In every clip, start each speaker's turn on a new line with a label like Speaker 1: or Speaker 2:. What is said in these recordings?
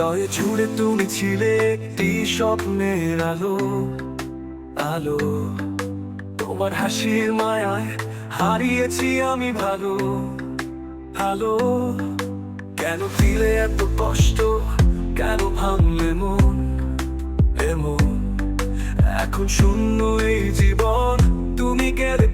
Speaker 1: হৃদয়ে জুড়ে তুমি ছিলে একটি স্বপ্নের আলো আলো। তোমার হাসির মায়ায় হারিয়েছি আমি ভালো ভালো। কেন দিলে এত কষ্ট? কেন ভাঙলে মন এমন? এখন শূন্য এই জীবন, তুমি গেলে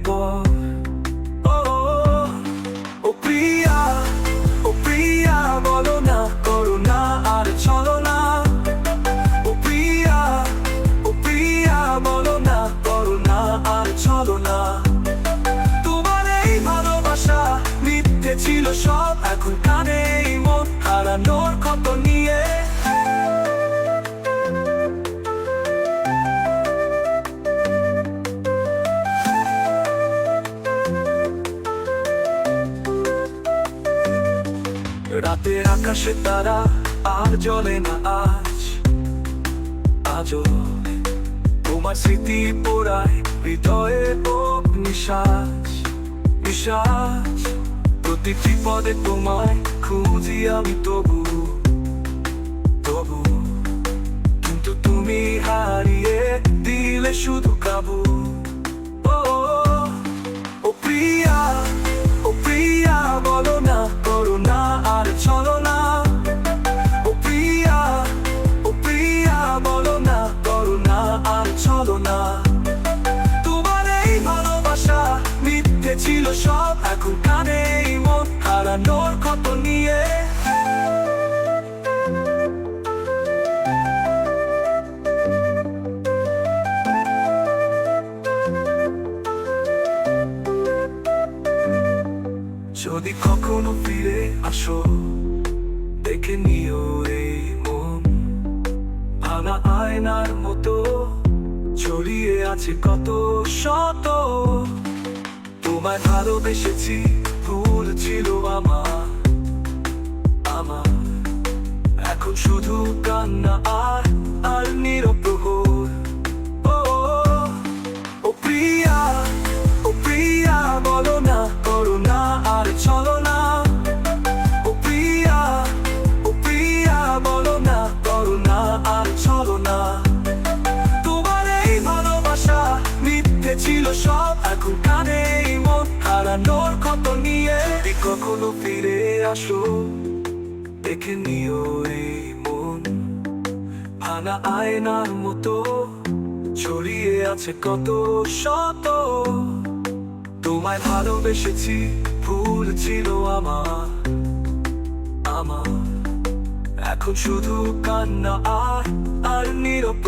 Speaker 1: রাতের আকাশে তারা আর জ্বলে না আজ। আজও তোমার স্মৃতি পোড়ায় হৃদয়ে নিশ্বাস নিশ্বাস প্রতিটি পদে তোমায় খুঁজি আমি তবু। তবু, কিন্তু তুমি হারিয়ে দিলে শুধু হারানোর কত নিয়ে। যদি কখনো ফিরে আসো, দেখে নিও এই মন। ভাঙা আয়নার মতো ছড়িয়ে আছে কত শত। তোমায় ভালোবেসেছি, ভুল ছিল আমার কখনো ফিরে আসো। দেখে নিও এই মন। ভাঙা আয়নার মতো ছড়িয়ে আছে কত শত। তোমায় ভালোবেসেছি, ভুল ছিল আমার। আমার এখন শুধু কান্না আর আর নীরব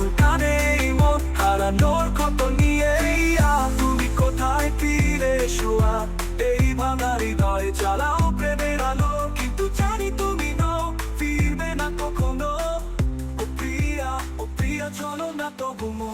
Speaker 1: খুলকানে মন হারানোর কত নিয়ে তুমি কোথায় ফিরে শোয়া এই ভাঙা চালাও প্রেমের আলো, কিন্তু জানি তুমি নও, ফিরবে না কখনো। ও প্রিয়া ও প্রিয়া, চলো না তো ঘুমো